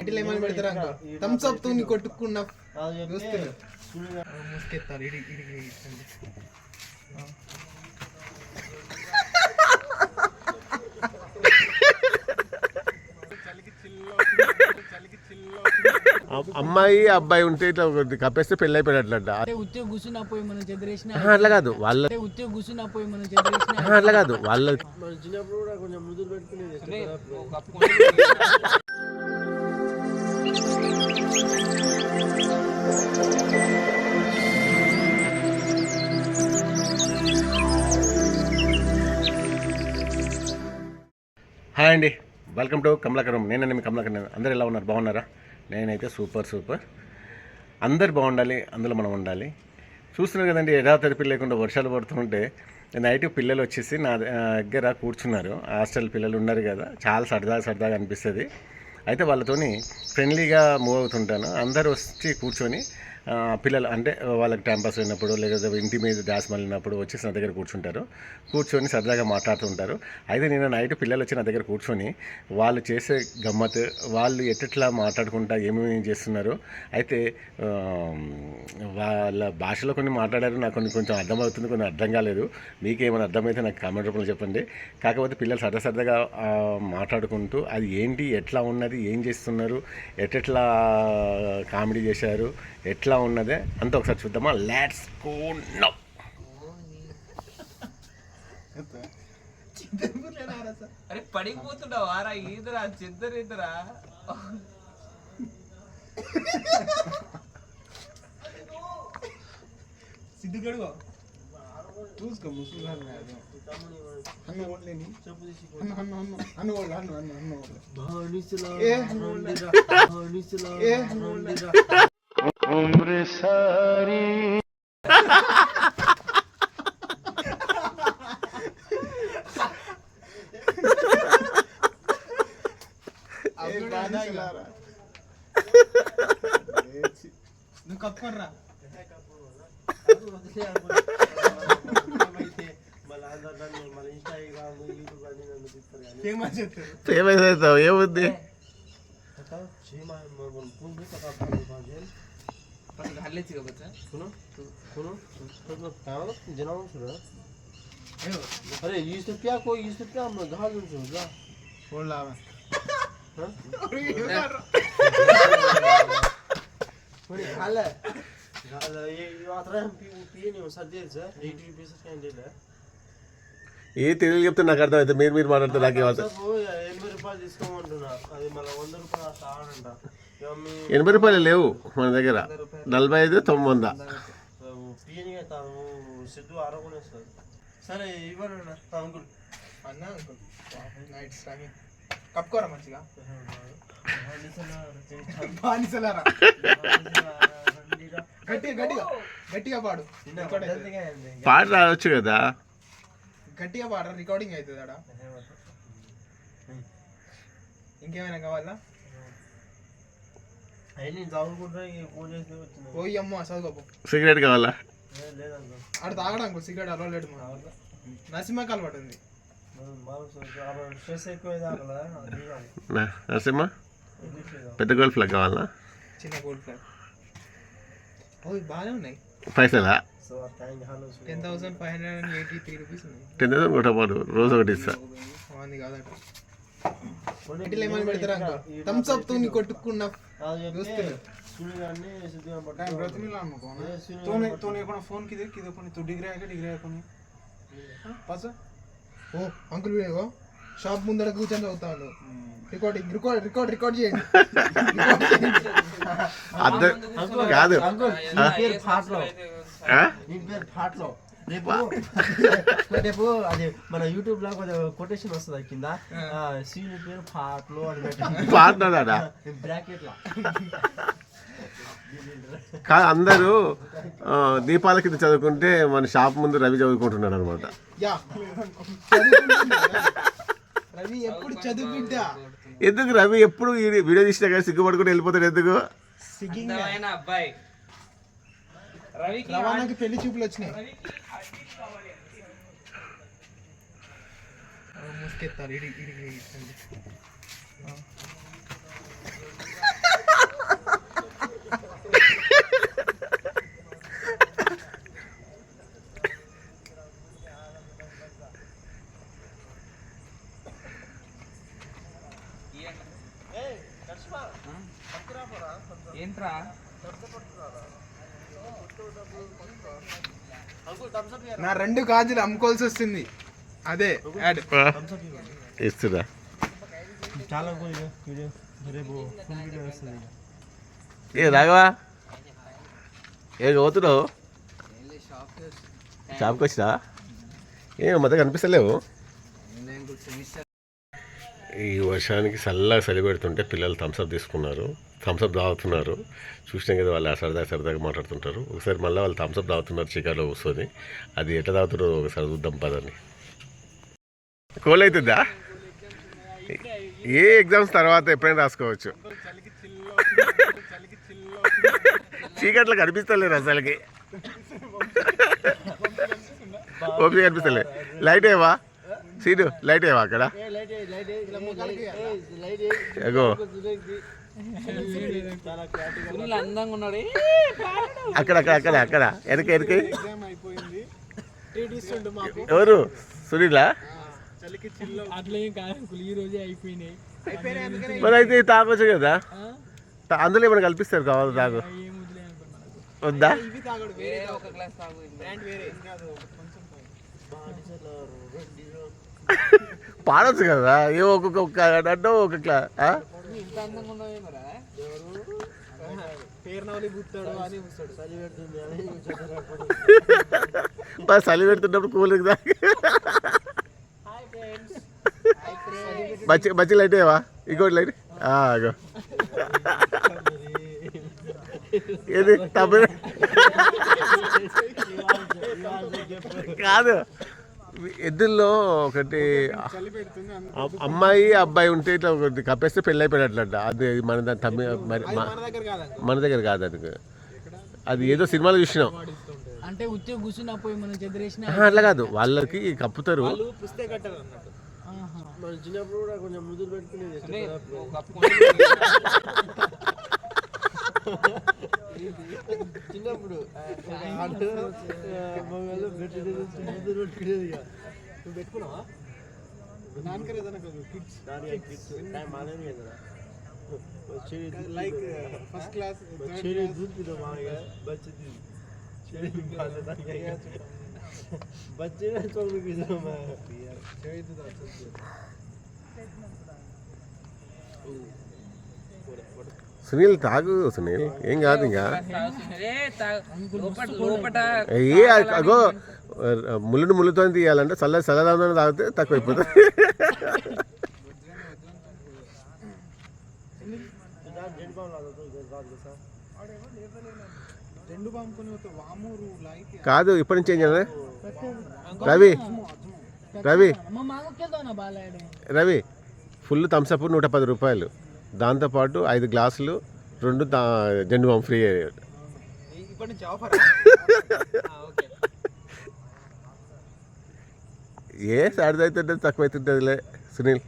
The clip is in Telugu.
ఇట్లా ఏమని పెడతారా థమ్స్ అప్ తోని కొట్టుకున్న దోస్తులు ముసుకెత్తారు ఇడి ఇడికి ఇట్టండి. అమ్మాయి అబ్బాయి ఉంటే ఇట్లా కప్పేస్తే పెళ్ళి అయిపోయినట్లంట అట్లా కాదు. వాళ్ళ అంటే ఉద్యోగ కూర్చున్నా పోయి మనం చెదిరేసిన ఆహా, అట్లా కాదు. వాళ్ళ హాయ్ అండి. Welcome to Kamalakaram. నేనండి మీ కమలాకరం. అందరు ఎలా ఉన్నారు? బాగున్నారా? నేనైతే సూపర్ సూపర్. అందరు బాగుండాలి అందులో మనం ఉండాలి. చూస్తున్నారు కదండి యథాతరిపి లేకుండా వర్షాలు పడుతుంటే నైట్ పిల్లలు వచ్చేసి నా దగ్గర కూర్చున్నారు. హాస్టల్ పిల్లలు ఉన్నారు కదా చాలా సరదా సరదాగా అనిపిస్తుంది. అయితే వాళ్ళతోని ఫ్రెండ్లీగా మూవ్ అవుతుంటాను. అందరు వచ్చి కూర్చొని పిల్లలు అంటే వాళ్ళకి టైంపాస్ అయినప్పుడు లేదా ఇంటి మీద డాస్ మళ్ళినప్పుడు వచ్చేసి నా దగ్గర కూర్చుంటారు. కూర్చొని సరదాగా మాట్లాడుతుంటారు. అయితే నేను నైట్ పిల్లలు వచ్చి నా దగ్గర కూర్చొని వాళ్ళు చేసే గమ్మత్ వాళ్ళు ఎట్లా మాట్లాడుకుంటా ఏమేమి చేస్తున్నారు అయితే వాళ్ళ భాషలో కొన్ని మాట్లాడారు నాకు కొన్ని కొంచెం అర్థమవుతుంది కొన్ని అర్థం కాలేదు. మీకేమైనా అర్థమైతే నాకు కామెంట్ రూపంలో చెప్పండి. కాకపోతే పిల్లలు సరదా సరదాగా మాట్లాడుకుంటూ అది ఏంటి ఎట్లా ఉన్నది ఏం చేస్తున్నారు ఎట్టెట్లా కామెడీ చేశారు ఎట్లా ఉన్నదే అంతా ఒకసారి చూద్దామా. లెట్స్ గో నౌ అరే పడిపోతున్నావు ఆరా ఈదురా చిద్దరిద్దరా? సిద్ధు గడుగో. చూసుకో ముసలి అన్న ఓడలేని అన్న అన్న అన్న అన్న ఓడలు అన్న అన్న అన్న ఓడలు ఏ అన్న ఓడలు ఏ అన్న ఓడలు నువ్వు కప్పుకోర్రా ఫేమస్ చెప్తారు ఫేమస్ అవుతావు ఏముంది हल्लेच का बच्चा अरे वीस रुपया को वीस रुपया हम दहा जण समजा ఓడలా खाल्लं आता पिये नाही सध्याचं एटी रुपीस कॅन्डल ఏ తెలియదు చెప్తే నాకు అర్థమైతే మీరు మీరు మాట్లాడితే నాకే అవుతుంది ఎనభై రూపాయలు తీసుకోమంటున్నా. అది మళ్ళీ వంద రూపాయలు మీ ఎనభై రూపాయలు లేవు మన దగ్గర. నలభై ఐదు తొమ్మిది వంద. పియని తాను సిద్ధు ఆరగొనేస్తారు సరే ఇవ్వండి అంకుల్. అన్న నైట్ స్టాగింగ్ కప్పుకోరా మంచిగా? బానిసలారా? గట్టిగా గట్టిగా. గట్టిగా పాడు. పాట రావచ్చు కదా. గట్టిగా పాడరా రికార్డింగ్ అవుతుంది ఆడ. ఇంకేమైనా కావాలా? పోయి అమ్మ చదువుకోపో సిగరెట్ కావాలా? ఆడ తాగడానికి సిగరెట్ అలవాలేదు మా నరసింహకి అలవాటు ఉంది. నరసింహ? పెద్ద గోల్డ్ ఫ్లాగ్ కావాలా? చిన్న గోల్డ్ ఫ్లాగ్. బాగానే ఉన్నాయి. పైసలా? Ten thousand five hundred and eighty three rupees ten thousand కొట్టపాటు రోజు ఒకటి ఇస్తా. థమ్స్ అప్తో ఫోన్ డిగ్రీ డిగ్రీ ఓ అంకుల్ షాప్ ముందర కూర్చొని చదువుతాడు. రికార్డ్ రికార్డ్ రికార్డ్ చేయండి రికార్డ్ చేయండి. అర్థం కాదు. ఫాట్లో రేపు రేపు అది మన యూట్యూబ్లో కొంచెం కొటేషన్ వస్తుంది కింద. సీని పేరు ఫాట్లో అని బ్రాకెట్ లా. కాదు అందరూ దీపాల కింద చదువుకుంటే మన షాప్ ముందు రవి చదువుకుంటున్నాడు అనమాట? రవి ఎప్పుడు చదువుకుంటా? ఎందుకు రవి ఎప్పుడు వీడియో తీసినా కానీ సిగ్గుపడుకుని వెళ్ళిపోతాడు ఎందుకు? సిగ్గింగ్ అబ్బాయి. రవికి పెళ్ళి చూపులు వచ్చినాయి. మూసుకెత్తారు ఇడి ఇడి. నా రెండు గాజులు అమ్ముకోవాల్సి వస్తుంది. అదే యాడ్. ఇస్తుందా చాలా ఏ రాఘవా? ఏ పోతున్నావు షాప్కి వచ్చినా ఏ మొత్తం కనిపిస్తలేవు. ఈ వర్షానికి చల్లగా చలి పెడుతుంటే పిల్లలు థమ్స్అప్ తీసుకున్నారు. థమ్స్అప్ తాగుతున్నారు చూసినాం కదా వాళ్ళు సరదా సరదాగా మాట్లాడుతుంటారు. ఒకసారి మళ్ళీ వాళ్ళు థమ్స్అప్ తాగుతున్నారు చికాలో కూర్చొని. అది ఎట్లా తాగుతున్నారో ఒకసారి చూద్దాం పదని కోల్ అవుతుందా ఏ ఎగ్జామ్స్ తర్వాత ఎప్పుడైనా రాసుకోవచ్చు? చీకట్లో కనిపిస్తలేదు అసలుకి. ఓపిక కనిపిస్తలేదు. లైట్ ఏవా? సీటు లైట్ ఏవా అక్కడ? అక్కడ అక్కడ అక్కడ అక్కడ. ఇస్తుండు మాకు. ఎవరు? సునీలా? మరి అయితే తాగొచ్చు కదా? అందులో ఏమైనా కల్పిస్తారు కావాలి తాగు? వద్దా? పాడొచ్చు కదా. ఏ ఒక్కొక్క ఒక్క అంటే ఒక చలి మరి చలి పెడుతున్నప్పుడు కూలింగ్ దాకా మచ్చి బచ్చి లైట్ ఏవా ఇంకోటి లైట్? ఆ, అగో ఏది? తప్ప కాదు. ఎద్దుల్లో ఒకటి అమ్మాయి అబ్బాయి ఉంటే ఇట్లా ఒకటి కప్పేస్తే పెళ్ళి అయిపోయినట్లంట. అది మన దాని తమ్మి మన దగ్గర కాదు మన దగ్గర కాదు అది. అది ఏదో సినిమాలో చూసినాం. అంటే అట్లా కాదు. వాళ్ళకి కప్పుతారు. కొంచెం చిన్నప్పుడు ఆటో మొగాళ్ళు పెట్టి ముందు రోడ్డు లేదు ఇక నువ్వు పెట్టుకున్నావా? నాన్నగారు ఏదైనా కిడ్స్ కిడ్స్ మానేది లైక్ ఫస్ట్ క్లాస్ చెడు దూపిన మామయ్య బచ్చది చెడు బచ్చే చదువుకున్నాం సునీల్ తాగు సునీల్. ఏం కాదు ఇంకా. ఏ అగో ముళ్ళుని ముళ్ళుతో తీయాలంటే చల్ల చల్లదాంతో తాగితే తక్కువైపోతుంది. కాదు ఇప్పటి నుంచి ఏం చేయాలి? Ravi Ravi. Ravi full Thums Up నూట పది రూపాయలు. దాంతోపాటు ఐదు గ్లాసులు రెండు తా- జెండు బామ్ ఫ్రీ ఏ సాడిదైతుంటే తక్కువ అవుతుంటుందిలే సునీల్.